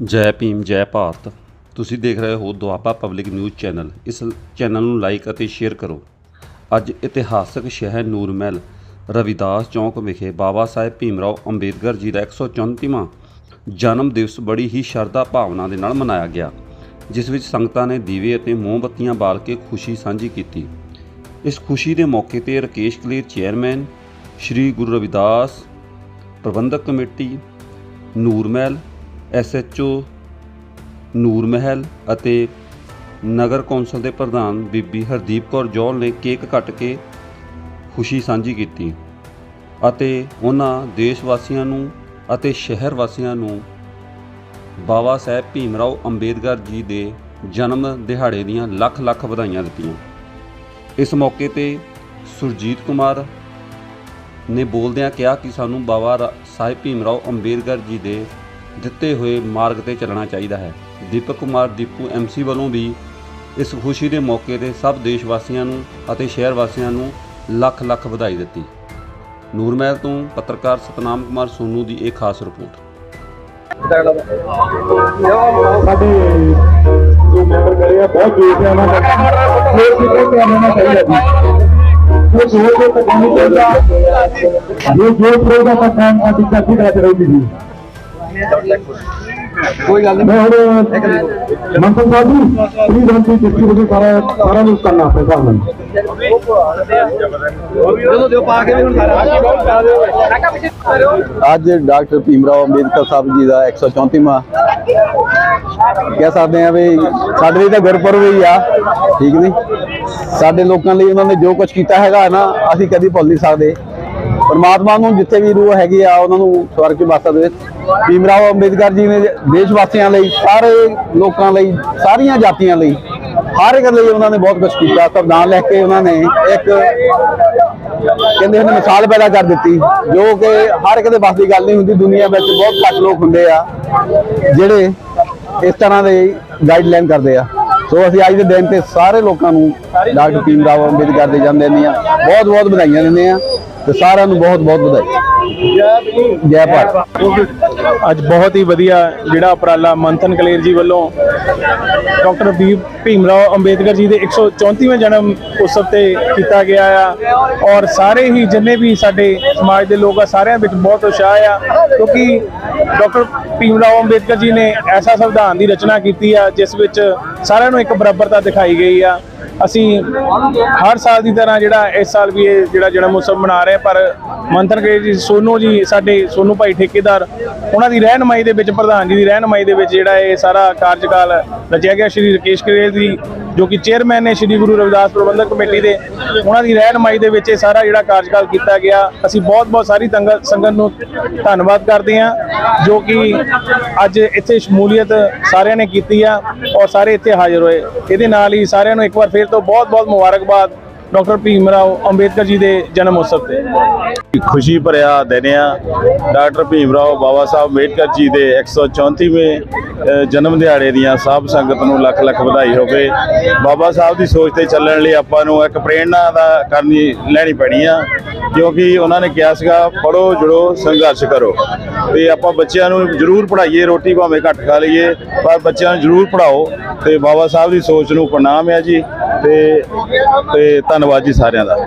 ਜੈ ਭੀਮ, ਜੈ ਭਾਰਤ। ਤੁਸੀਂ ਦੇਖ ਰਹੇ ਹੋ ਦੁਆਬਾ ਪਬਲਿਕ ਨਿਊਜ਼ ਚੈਨਲ। ਇਸ ਚੈਨਲ ਨੂੰ ਲਾਈਕ ਅਤੇ ਸ਼ੇਅਰ ਕਰੋ। ਅੱਜ ਇਤਿਹਾਸਕ ਸ਼ਹਿਰ ਨੂਰਮਹਿਲ, ਰਵਿਦਾਸ ਚੌਂਕ ਵਿਖੇ ਬਾਬਾ ਸਾਹਿਬ ਭੀਮਰਾਓ ਅੰਬੇਦਕਰ ਜੀ ਦਾ 134ਵਾਂ ਜਨਮ ਦਿਵਸ ਬੜੀ ਹੀ ਸ਼ਰਧਾ ਭਾਵਨਾ ਦੇ ਨਾਲ ਮਨਾਇਆ ਗਿਆ, ਜਿਸ ਵਿੱਚ ਸੰਗਤਾਂ ਨੇ ਦੀਵੇ ਅਤੇ ਮੋਮਬੱਤੀਆਂ ਬਾਲ ਕੇ ਖੁਸ਼ੀ ਸਾਂਝੀ ਕੀਤੀ। ਇਸ ਖੁਸ਼ੀ ਦੇ ਮੌਕੇ ਤੇ ਰਕੇਸ਼ ਕਲੀਰ ਚੇਅਰਮੈਨ, ਸ਼੍ਰੀ ਗੁਰੂ ਰਵਿਦਾਸ ਪ੍ਰਬੰਧਕ ਕਮੇਟੀ, ਨੂਰਮਹਿਲ ਐਸਐਚਓ ਨੂਰਮਹਿਲ ਅਤੇ ਨਗਰ ਕੌਂਸਲ ਦੇ ਪ੍ਰਧਾਨ ਬੀਬੀ ਹਰਦੀਪ ਕੌਰ ਜੌਲ ਨੇ ਕੇਕ ਕੱਟ ਕੇ ਖੁਸ਼ੀ ਸਾਂਝੀ ਕੀਤੀ ਅਤੇ ਉਹਨਾਂ ਦੇਸ਼ ਵਾਸੀਆਂ ਨੂੰ ਅਤੇ ਸ਼ਹਿਰ ਵਾਸੀਆਂ ਨੂੰ ਬਾਬਾ ਸਾਹਿਬ ਭੀਮਰਾਓ ਅੰਬੇਦਕਰ ਜੀ ਦੇ ਜਨਮ ਦਿਹਾੜੇ ਦੀਆਂ ਲੱਖ ਲੱਖ ਵਧਾਈਆਂ ਦਿੱਤੀਆਂ। ਇਸ ਮੌਕੇ ਤੇ ਸੁਰਜੀਤ ਕੁਮਾਰ ਨੇ ਬੋਲਦਿਆਂ ਕਿਹਾ ਕਿ ਸਾਨੂੰ ਬਾਬਾ ਰਾ- ਸਾਹਿਬ ਭੀਮਰਾਓ ਅੰਬੇਦਕਰ ਜੀ ਦੇ ਦਿੱਤੇ ਹੋਏ ਮਾਰਗ ਤੇ ਚੱਲਣਾ ਚਾਹੀਦਾ ਹੈ। ਦੀਪਕ ਕੁਮਾਰ ਦੀਪੂ ਐਮਸੀ ਵੱਲੋਂ ਵੀ ਇਸ ਖੁਸ਼ੀ ਦੇ ਮੌਕੇ ਤੇ ਸਭ ਦੇਸ਼ ਵਾਸੀਆਂ ਨੂੰ ਅਤੇ ਸ਼ਹਿਰ ਵਾਸੀਆਂ ਨੂੰ ਲੱਖ ਲੱਖ ਵਧਾਈ ਦਿੱਤੀ। ਨੂਰਮਹਿਲ ਤੋਂ ਪੱਤਰਕਾਰ ਸਤਨਾਮ ਕੁਮਾਰ ਸੋਨੂ ਦੀ ਇਹ ਖਾਸ ਰਿਪੋਰਟ। ਸਾਡੇ ਜੋ ਮੈਂਬਰ ਕਰੇ ਬਹੁਤ ਜੋਸ਼ ਹੈ ਉਹਨਾਂ ਹੋਰ ਕਿਤੇ ਤੇ ਆਉਣਾ ਚਾਹੀਦਾ ਜੀ। ਉਹ ਜੋ ਜੋਸ਼ ਰਹੇਗਾ ਕੰਮ ਸਾਡੀ ਚਾਚੀ ਦਾ ਜੀ ਕੋਈ ਗੱਲ ਨਹੀਂ। ਹੁਣ ਮੰਤਨ ਸਾਹਿਬ ਜੀ ਪਲੀਜ਼ ਹਮ ਵਜੇ ਸਾਰਾ ਸਾਰਾ ਨੂੰ ਕਰਨਾ ਆਪਣੇ ਹਿਸਾਬ ਨਾਲ। ਜਦੋਂ ਦਿਓ ਪਾ ਕੇ ਵੀ ਹੁਣ ਸਾਰਾ। ਅੱਜ ਡਾਕਟਰ ਭੀਮਰਾਓ ਅੰਬੇਦਕਰ ਸਾਹਿਬ ਜੀ ਦਾ 134ਵਾਂ ਕਹਿ ਸਕਦੇ ਆ ਵੀ ਸਾਡੇ ਲਈ ਤਾਂ ਗੁਰਪੁਰਬ ਹੀ ਆ ਠੀਕ ਨਹੀਂ? ਸਾਡੇ ਲੋਕਾਂ ਲਈ ਉਹਨਾਂ ਨੇ ਜੋ ਕੁਝ ਕੀਤਾ ਹੈਗਾ ਨਾ ਅਸੀਂ ਕਦੀ ਭੁੱਲ ਨਹੀਂ ਸਕਦੇ। ਪਰਮਾਤਮਾ ਨੂੰ ਜਿੱਥੇ ਵੀ ਰੂਹ ਹੈਗੀ ਆ, ਉਹਨਾਂ ਨੂੰ ਸਵਰਗ ਚ ਵਾਸਾ ਭੀਮ ਭੀਮਰਾਓ ਅੰਬੇਦਕਰ ਜੀ ਨੇ ਦੇਸ਼ ਵਾਸੀਆਂ ਲਈ, ਸਾਰੇ ਲੋਕਾਂ ਲਈ, ਸਾਰੀਆਂ ਜਾਤੀਆਂ ਲਈ, ਹਰ ਇੱਕ ਲਈ ਉਹਨਾਂ ਨੇ ਬਹੁਤ ਕੁਝ ਕੀਤਾ। ਸੰਵਿਧਾਨ ਲੈ ਕੇ ਉਹਨਾਂ ਨੇ ਇੱਕ ਕਹਿੰਦੇ ਹਨ ਮਿਸਾਲ ਪੈਦਾ ਕਰ ਦਿੱਤੀ, ਜੋ ਕਿ ਹਰ ਇੱਕ ਦੇ ਵੱਸ ਦੀ ਗੱਲ ਨਹੀਂ ਹੁੰਦੀ। ਦੁਨੀਆ ਵਿੱਚ ਬਹੁਤ ਘੱਟ ਲੋਕ ਹੁੰਦੇ ਆ, ਜਿਹੜੇ ਇਸ ਤਰ੍ਹਾਂ ਦੇ ਗਾਈਡਲਾਈਨ ਕਰਦੇ ਆ। ਸੋ ਅਸੀਂ ਅੱਜ ਦੇ ਦਿਨ ਤੇ ਸਾਰੇ ਲੋਕਾਂ ਨੂੰ ਡਾਕਟਰ ਭੀਮ ਰਾਓ ਅੰਬੇਦਕਰ ਦੇ ਜਨਮ ਦਿਨ ਦੀਆਂ ਬਹੁਤ ਬਹੁਤ ਵਧਾਈਆਂ ਦਿੰਦੇ ਆ। ਤੇ ਸਾਰਿਆਂ ਨੂੰ ਬਹੁਤ ਬਹੁਤ ਵਧਾਈ। ਜੈ ਭਾਰਤ। ਅੱਜ ਬਹੁਤ ਹੀ ਵਧੀਆ ਜਿਹੜਾ ਉਪਰਾਲਾ ਮੰਥਨ ਕਲੇਰ ਜੀ ਵੱਲੋਂ ਡਾਕਟਰ ਭੀਮ ਰਾਓ ਅੰਬੇਦਕਰ ਜੀ ਦੇ 134ਵੇਂ ਜਨਮ ਉਤਸਵ ਤੇ ਕੀਤਾ ਗਿਆ ਆ। ਔਰ ਸਾਰੇ ਹੀ ਜਿੰਨੇ ਵੀ ਸਾਡੇ ਸਮਾਜ ਦੇ ਲੋਕ ਆ, ਸਾਰਿਆਂ ਵਿੱਚ ਬਹੁਤ ਉਤਸ਼ਾਹ ਆ, ਕਿਉਂਕਿ ਡਾਕਟਰ ਭੀਮ ਰਾਓ ਅੰਬੇਦਕਰ ਜੀ ਨੇ ਐਸਾ ਸੰਵਿਧਾਨ ਦੀ ਰਚਨਾ ਕੀਤੀ ਆ ਜਿਸ ਵਿੱਚ ਸਾਰਿਆਂ ਨੂੰ ਇੱਕ ਬਰਾਬਰਤਾ ਦਿਖਾਈ ਗਈ ਆ। ਅਸੀਂ ਹਰ ਸਾਲ ਦੀ ਤਰ੍ਹਾਂ ਜਿਹੜਾ ਇਸ ਸਾਲ ਵੀ ਇਹ ਜਿਹੜਾ ਜਨਮ ਉਤਸਵ ਮਨਾ ਰਹੇ ਹਾਂ, ਪਰ ਮੰਥਨ ਕੇ ਜੀ ਸੋਨੂ ਜੀ ਸਾਡੇ ਸੋਨੂ ਭਾਈ ਠੇਕੇਦਾਰ ਉਹਨਾਂ ਦੀ ਰਹਿਨਮਾਈ ਦੇ ਵਿੱਚ ਪ੍ਰਧਾਨ ਜੀ ਦੀ ਰਹਿਨਮਾਈ ਦੇ ਵਿੱਚ ਜਿਹੜਾ ਇਹ ਸਾਰਾ ਕਾਰਜਕਾਲ ਰਚਿਆ ਗਿਆ। ਸ਼੍ਰੀ ਰਕੇਸ਼ ਕਰੇਲ ਜੀ ਜੋ ਕਿ ਚੇਅਰਮੈਨ ਨੇ ਸ਼੍ਰੀ ਗੁਰੂ ਰਵਿਦਾਸ ਪ੍ਰਬੰਧਕ ਕਮੇਟੀ ਦੇ, ਉਹਨਾਂ ਦੀ ਰਹਿਨਮਾਈ ਦੇ ਵਿੱਚ ਇਹ ਸਾਰਾ ਜਿਹੜਾ ਕਾਰਜਕਾਲ ਕੀਤਾ ਗਿਆ। ਅਸੀਂ ਬਹੁਤ ਬਹੁਤ ਸਾਰੀ ਤੰਗਤ ਸੰਗਤ ਨੂੰ ਧੰਨਵਾਦ ਕਰਦੇ ਹਾਂ, ਜੋ ਕਿ ਅੱਜ ਇੱਥੇ ਸ਼ਮੂਲੀਅਤ ਸਾਰਿਆਂ ਨੇ ਕੀਤੀ ਆ ਔਰ ਸਾਰੇ ਇੱਥੇ ਹਾਜ਼ਰ ਹੋਏ। ਇਹਦੇ ਨਾਲ ਹੀ ਸਾਰਿਆਂ ਨੂੰ ਇੱਕ ਵਾਰ ਫਿਰ ਤੋਂ ਬਹੁਤ ਬਹੁਤ ਮੁਬਾਰਕਬਾਦ। ਡਾਕਟਰ ਭੀਮ ਰਾਓ ਅੰਬੇਦਕਰ ਜੀ ਦੇ ਜਨਮ ਉਤਸਵ ਤੇ। ਖੁਸ਼ੀ ਭਰਿਆ ਦਿਨ ਆ। ਡਾਕਟਰ ਭੀਮ ਰਾਓ ਬਾਬਾ ਸਾਹਿਬ ਅੰਬੇਡਕਰ ਜੀ ਦੇ 134ਵੇਂ ਅ, ਜਨਮ ਦਿਹਾੜੇ ਦੀਆਂ ਸਭ ਸੰਗਤ ਨੂੰ ਲੱਖ ਲੱਖ ਵਧਾਈ ਹੋਵੇ। ਬਾਬਾ ਸਾਹਿਬ ਦੀ ਸੋਚ ਤੇ ਚੱਲਣ ਲਈ ਆਪਾਂ ਨੂੰ ਇੱਕ ਪ੍ਰੇਰਣਾ ਦਾ ਕਰਨੀ ਲੈਣੀ ਪੈਣੀ ਆ ਕਿਉਂਕਿ ਉਹਨਾਂ ਨੇ ਕਿਹਾ ਸੀਗਾ ਪੜੋ ਜੁੜੋ ਸੰਘਰਸ਼ ਕਰੋ। ਤੇ ਆਪਾਂ ਬੱਚਿਆਂ ਨੂੰ ਜ਼ਰੂਰ ਪੜ੍ਹਾਈਏ ਰੋਟੀ ਭਾਵੇਂ ਘੱਟ ਖਾ ਲਈਏ ਪਰ ਬੱਚਿਆਂ ਨੂੰ ਜ਼ਰੂਰ ਪੜਾਓ ਤੇ ਬਾਬਾ ਸਾਹਿਬ ਦੀ ਸੋਚ ਨੂੰ ਪ੍ਰਣਾਮ ਹੈ ਜੀ। ਤੇ ਤੇ ਧੰਨਵਾਦ ਜੀ ਸਾਰਿਆਂ ਦਾ।